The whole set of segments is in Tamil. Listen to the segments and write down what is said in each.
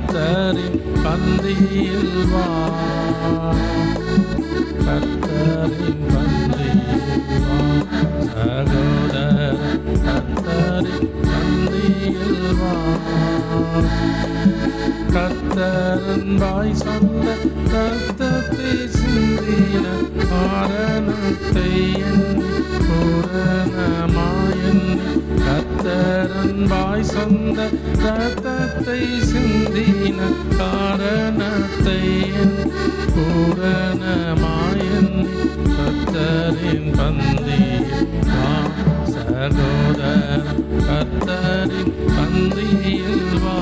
கத்தரின் பந்தியில் வா. கத்தரின் பந்தியில் வா. சகோதர கத்தரின் பந்தியில் வா. கத்தரன்பாய் சொந்த கத்தத்தை சிந்தின காரணத்தை எண்ணி பூரணமாயன் கத்தரன்பாய் சொந்த ரத்தத்தை சிந்தின காரணத்தை பூரணமாயன் கத்தரின் பந்தி சகோதர கத்தரின் பந்தியில் வா.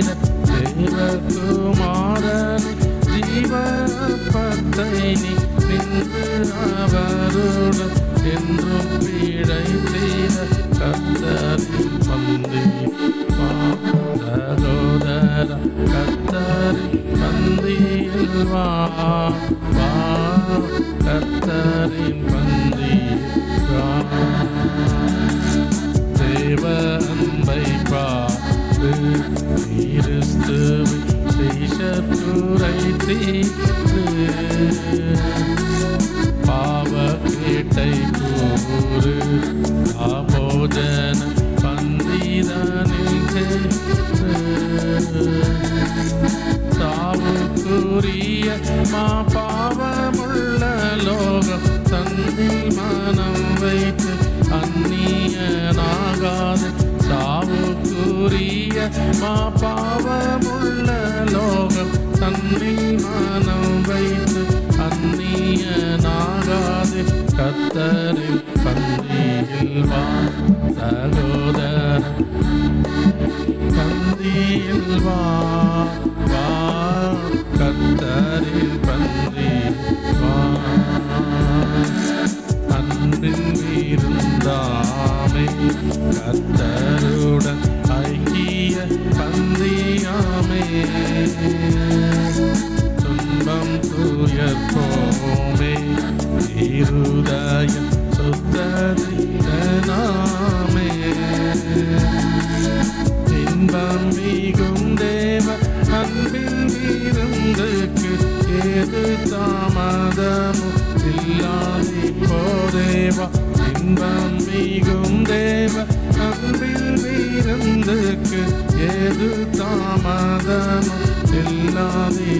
தேட தேவகுமாரன் ஜீவப்பத்தை நீ சென்று அவருடன் என்றும் வீடை தேட கத்தரின் பந்தி. சகோதர கத்தரின் பந்தியில் வா. கத்தரின் பந்தியில் வா. தீர்த்து பாவ கேட்டை கூறு ஆபோஜன பந்திதனில் சென்று சாவுக்குரிய மா பாவமுள்ள லோகம் தன்னில் மனம் வைத்து அந்நியனாகாது சாவுக்குரிய மா பாவமுள்ள பந்தியில் வா சகோதர பந்தியில் வா வா கத்தரில் பந்தி வா அன்பின் இருந்தாமே கத்தருடன் ஐக்கிய பந்தியாமே. துன்பம் தூயற்போமே இருதயம் இருதயம் சுத்தரிதனாமே இன்பம் மிகும் தேவ அன்பின் விருந்துக்கு ஏது தாமதமும் இல்லாதி போதேவா இன்பம் மிகும் தேவ அன்பில் விருந்துக்கு ஏது தாமதமும் இல்லாதி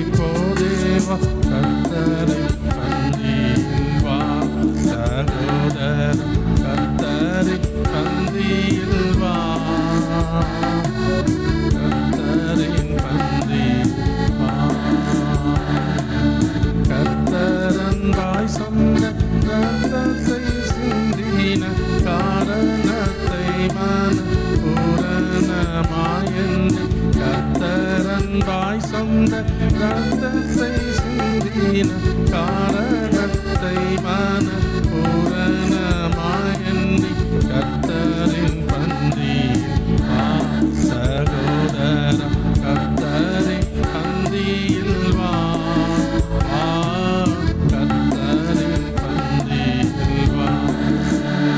கத்தரன்பாய் சொன்ன ரத்தத்தை சிந்தின காரணத்தை மன பூரணமாயன் கத்தரன்பாய் சொந்த ரத்தத்தை சிந்தின